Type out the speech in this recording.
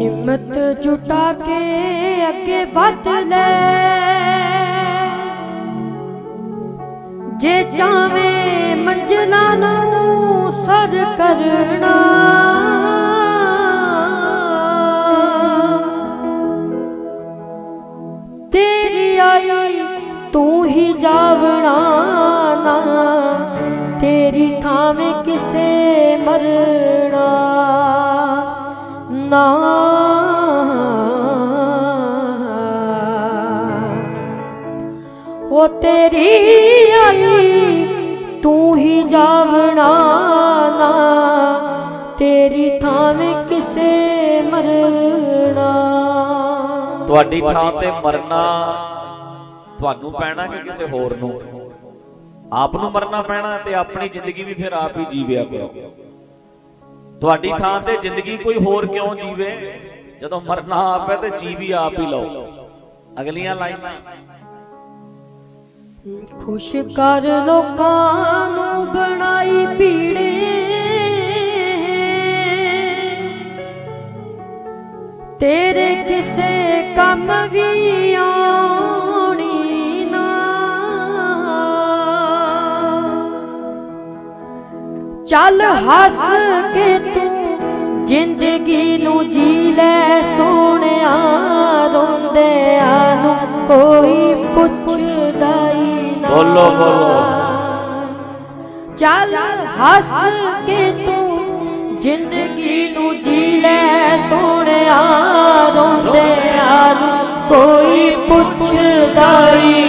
ਹਿੰਮਤ ਜੁਟਾ ਕੇ ਅੱਗੇ ਵੱਧ ਲੈ। ਜੇ ਚਾਵੇਂ ਮੰਜ਼ਲਾਂ ਨੂੰ ਸਰ ਕਰਨਾ। ਤੇਰੀ ਆਈ ਤੂੰ ਹੀ ਜਾਵਣਾ ਨਾ। ਤੇਰੀ ਥਾਵੇਂ ਕਿਸੇ ਮਰਣਾ ਨਾ ਉਹ ਤੇਰੀ ਆਈ, ਤੂੰ ਹੀ ਜਾਵਣਾ ਨਾ। ਤੇਰੀ ਥਾਵੇਂ ਕਿਸੇ ਮਰਨਾ। ਤੁਹਾਡੀ ਥਾਂ ਤੇ ਮਰਨਾ ਤੁਹਾਨੂੰ ਪੈਣਾ ਕਿ ਕਿਸੇ ਹੋਰ ਨੂੰ? ਆਪ ਨੂੰ ਮਰਨਾ ਪੈਣਾ ਤੇ ਆਪਣੀ ਜ਼ਿੰਦਗੀ ਵੀ ਫਿਰ ਆਪ ਹੀ ਜੀਵਿਆ ਕਰੋ। ਤੁਹਾਡੀ ਥਾਂ ਤੇ ਜ਼ਿੰਦਗੀ ਕੋਈ ਹੋਰ ਕਿਉਂ ਜੀਵੇ? ਜਦੋਂ ਮਰਨਾ ਆਪ ਹੈ ਤੇ ਜੀ ਵੀ ਆਪ ਹੀ ਲਓ। ਅਗਲੀਆਂ ਲਾਈਨਾਂ ਖੁਸ਼ ਕਰ ਲੋਕਾਂ ਨੂੰ ਬਣਾਈ ਪੀੜੇ। ਤੇਰੇ ਕਿਸੇ ਕੰਮ ਵੀ ਆਉਣੀ ਨਾ। ਚੱਲ ਹੱਸ ਕੇ ਤੂੰ ਜ਼ਿੰਦਗੀ ਨੂੰ ਜੀ ਲੈ ਸੋਹਣਿਆ ਰੋਂਦਿਆਂ ਨੂੰ। ਕੋਈ ਬੋਲੋ, ਬੋਲੋ। ਚੱਲ ਹੱਸ ਕੇ ਤੂੰ ਜ਼ਿੰਦਗੀ ਨੂੰ ਜੀ ਲੈ ਸੋਹਣਿਆ ਰੋਂਦਿਆਂ ਨੂੰ ਕੋਈ ਪੁੱਛਦਾ ਹੀ